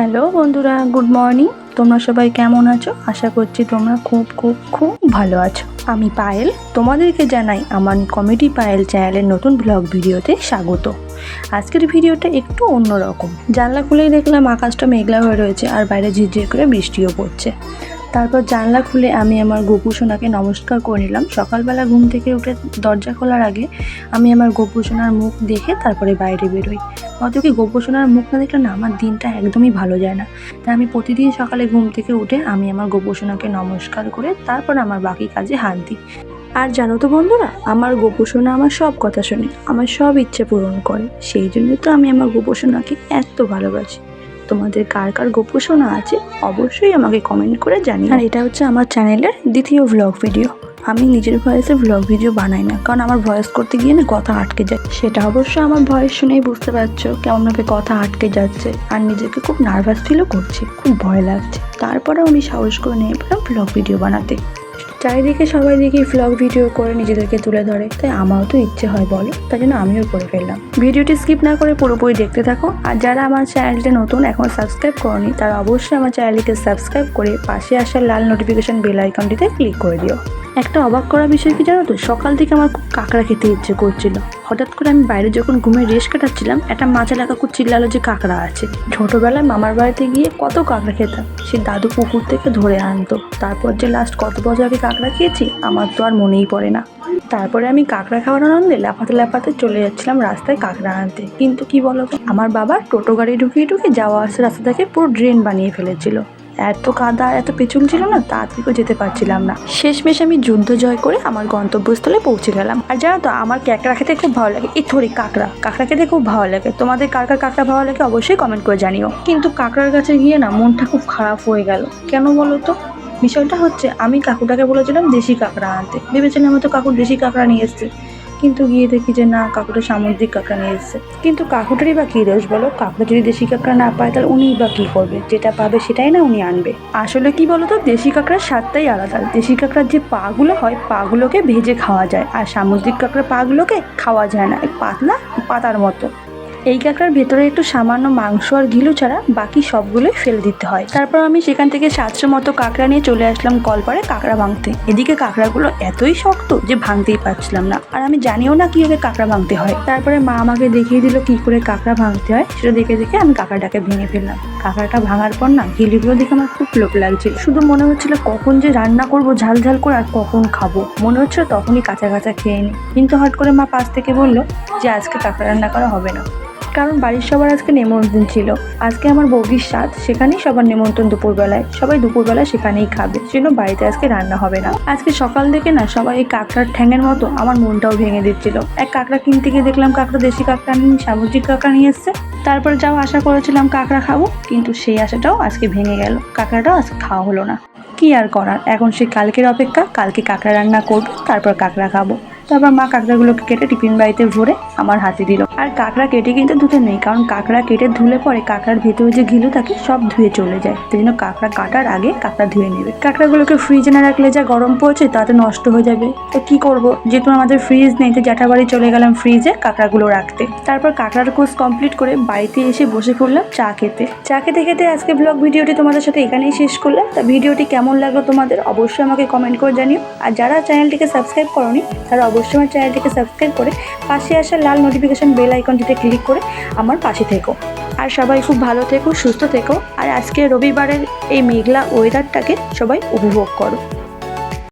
Hello বন্ধুরা, good morning. তোমরা সবাই কেমন আছো? আশা করছি তোমরা খুব খুব খুব ভালো আছো। আমি পায়েল। তোমাদেরকে জানাই আমার কমেডি পায়েল চ্যানেলের নতুন ব্লগ ভিডিওতে স্বাগত। আজকের ভিডিওটা একটু অন্যরকম। জানলা খুলেই দেখলাম আকাশটা মেঘলা হয়ে রয়েছে আর বাইরে ঝিরঝির করে বৃষ্টিও পড়ছে। তারপর জানলা খুলে আমি আমার গোপু সোনাকে নমস্কার করে নিলাম। সকালবেলা ঘুম থেকে উঠে দরজা খোলার আগে আমি আমার গোপু সোনার মুখ দেখে তারপরে বাইরে বেরোই। অত কি গোপু সোনার মুখ না দেখলে না? আমার দিনটা একদমই ভালো যায় না। তাই আমি প্রতিদিন সকালে ঘুম থেকে উঠে আমি আমার গোপু সোনাকে নমস্কার করে তারপর আমার বাকি কাজে হাত দিই। আর জানো তো বন্ধুরা, আমার গোপু সোনা আমার সব কথা শোনে, আমার সব ইচ্ছে পূরণ করে। সেই জন্য তো আমি আমার গোপু সোনাকে এত ভালোবাসি। তোমাদের কার কার গোপু সোনা আছে, অবশ্যই আমাকে কমেন্ট করে জানিও। আর এটা হচ্ছে আমার চ্যানেলের দ্বিতীয় ভ্লগ ভিডিও আমি নিজের ভয়েসে ভ্লগ ভিডিও বানাই না। কারণ আমার ভয়েস করতে গিয়ে না কথা আটকে যায়। সেটা অবশ্য আমার ভয়েস শুনেই বুঝতে পারছ কেমনভাবে কথা আটকে যাচ্ছে। আর নিজেকে খুব নার্ভাস ফিলও করছি, খুব ভয় লাগছে। তারপরে আমি সাহস করে নিয়ে পড়লাম ভ্লগ ভিডিও বানাতে। চারিদিকে সবাই দেখি ভ্লগ ভিডিও করে নিজেদেরকে তুলে ধরে। তাই আমারও তো ইচ্ছে হয় বলো, তাই জন্য আমিও করে ফেললাম। ভিডিওটি স্কিপ না করে পুরোপুরি দেখতে থাকো। আর যারা আমার চ্যানেলটা নতুন, এখন সাবস্ক্রাইব করনি, তারা অবশ্যই আমার চ্যানেলটিকে সাবস্ক্রাইব করে পাশে আসা লাল নোটিফিকেশন বেল আইকনটিতে ক্লিক করে দিও। একটা অবাক করা বিষয় কি জানো তো? সকাল থেকে আমার খুব কাঁকড়া খেতে ইচ্ছে করছিল। হঠাৎ করে আমি বাইরে যখন ঘুমে রেস্ট কাটাচ্ছিলাম, একটা মাছ এলাকা খুব চিল্লালো যে কাঁকড়া আছে। ছোটবেলায় মামার বাড়িতে গিয়ে কত কাঁকড়া খেতাম। সে দাদু পুকুর থেকে ধরে আনতো। তারপর যে লাস্ট কত বছর আগে কাঁকড়া খেয়েছি, আমার তো আর মনেই পড়ে না। তারপরে আমি কাঁকড়া খাওয়ার আনন্দে লাফাতে লাফাতে চলে যাচ্ছিলাম রাস্তায় কাঁকড়া আনতে। কিন্তু কি বলো আমার বাবা টোটো গাড়ি ঢুকিয়ে ঢুকিয়ে যাওয়া আসার রাস্তাটাকে পুরো ড্রেন বানিয়ে ফেলেছিল। এত কাদা এত পেছন ছিল না তাড়াতাড়িও যেতে পারছিলাম না। শেষমেশ আমি যুদ্ধ জয় করে আমার গন্তব্যস্থলে পৌঁছে গেলাম। আর জানো তো, আমার ক্যাকড়া খেতে খুব ভালো লাগে। এই থরি কাঁকড়া কাঁকড়া খেতে খুব ভালো লাগে। তোমাদের কার কার কাঁকড়া ভালো লাগে অবশ্যই কমেন্ট করে জানিও। কিন্তু কাঁকড়ার কাছে গিয়ে না, মনটা খুব খারাপ হয়ে গেল। কেন বলো তো? বিষয়টা হচ্ছে, আমি কাকুটাকে বলেছিলাম দেশি কাঁকড়া আনতে। ভেবেছিলাম হয়তো কাকুর দেশি কাঁকড়া নিয়ে এসছে। কিন্তু গিয়ে দেখি যে না, কাকুটা সামুদ্রিক কাঁকড়া নিয়ে এসছে। কিন্তু কাকুটারই বা কী দোষ বলো? কাকুটা যদি দেশি কাঁকড়া না পায়, তাহলে উনিই বা কী করবে? যেটা পাবে সেটাই না উনি আনবে। আসলে কি বলো তো দেশি কাঁকড়ার স্বাদটাই আলাদা। দেশি কাঁকড়ার যে পাগুলো হয়, পাগুলোকে ভেজে খাওয়া যায়। আর সামুদ্রিক কাঁকড়ার পাগুলোকে খাওয়া যায় না। পাতলা পাতার মতো। এই কাঁকড়ার ভেতরে একটু সামান্য মাংস আর ঘিলু ছাড়া বাকি সবগুলোই ফেলে দিতে হয়। তারপর আমি সেখান থেকে সাতশো মতো কাঁকড়া নিয়ে চলে আসলাম কলপারে কাঁকড়া ভাঙতে। এদিকে কাঁকড়াগুলো এতই শক্ত যে ভাঙতেই পারছিলাম না। আর আমি জানিও না কীভাবে কাঁকড়া ভাঙতে হয়। তারপরে মা আমাকে দেখিয়ে দিল কি করে কাঁকড়া ভাঙতে হয়। সেটা দেখে দেখে আমি কাঁকড়াটাকে ভেঙে ফেললাম। কাঁকড়াটা ভাঙার পর না ঘিলিগুলো দেখে আমার খুব লোভ লাগছিল। শুধু মনে হচ্ছিল কখন যে রান্না করব, ঝাল ঝাল করে আর কখন খাব। মনে হচ্ছিল তখনই কাঁচা কাঁচা খেয়ে নিই কিন্তু হট করে মা পাশ থেকে বলল যে আজকে কাঁকড়া রান্না করা হবে না। কারণ বাড়ির সবার আজকে নেমন্তন্ন ছিল। আজকে আমার বৌদির স্বাদ, সেখানেই সবার নেমন্তন্ন দুপুরবেলায়। সবাই দুপুরবেলায় সেখানেই খাবে সেজন্য বাড়িতে আজকে রান্না হবে না। আজকে সকাল থেকে না সবাই এই কাঁকড়ার ঠ্যাঙের মতো আমার মনটাও ভেঙে দিচ্ছিল। এক কাঁকড়া কিনতে গিয়ে দেখলাম কাঁকড়া দেশি কাঁকড়া নিয়ে সামুদ্রিক কাঁকড়া নিয়ে এসছে। তারপরে যাও আশা করেছিলাম কাঁকড়া খাব, কিন্তু সেই আশাটাও আজকে ভেঙে গেল। কাঁকড়াটাও আজকে খাওয়া হলো না। কি আর করার? এখন সে কালকের অপেক্ষা, কালকে কাঁকড়া রান্না করব, তারপর কাঁকড়া খাব। তারপর মা কাঁকড়াগুলোকে কেটে টিফিন বাড়িতে ভরে আমার হাতে দিল। আর কাঁকড়া কেটে কিন্তু ধুতে নেই, কারণ কাঁকড়া কেটে ধুলে পরে কাঁকড়ার ভেতরে যে ঘিলু থাকে সব ধুয়ে চলে যায়। সেই জন্য কাঁকড়া কাটার আগে কাঁকড়া ধুয়ে নেবে। কাঁকড়াগুলোকে ফ্রিজে না রাখলে যা গরম পড়ছে তাতে নষ্ট হয়ে যাবে। তো কি করব? যেহেতু আমাদের ফ্রিজ নেই, তো জ্যাঠা বাড়ি চলে গেলাম ফ্রিজে কাঁকড়াগুলো রাখতে। তারপর কাঁকড়ার কোর্স কমপ্লিট করে বাড়িতে এসে বসে পড়লাম চা খেতে। চা খেতে খেতে আজকে ব্লগ ভিডিওটি তোমাদের সাথে এখানেই শেষ করলাম। তা ভিডিওটি কেমন লাগল তোমাদের অবশ্যই আমাকে কমেন্ট করে জানিও। আর যারা চ্যানেলটিকে সাবস্ক্রাইব করনি, তারা অবশ্যই আমার চ্যানেলটিকে সাবস্ক্রাইব করে পাশে আসা লাল নোটিফিকেশন বেল আইকনটিতে ক্লিক করে আমার পাশে থেকো। আর সবাই খুব ভালো থেকো, সুস্থ থেকো। আর আজকে রবিবারের এই মেঘলা ওয়েদারটাকে সবাই উপভোগ করো।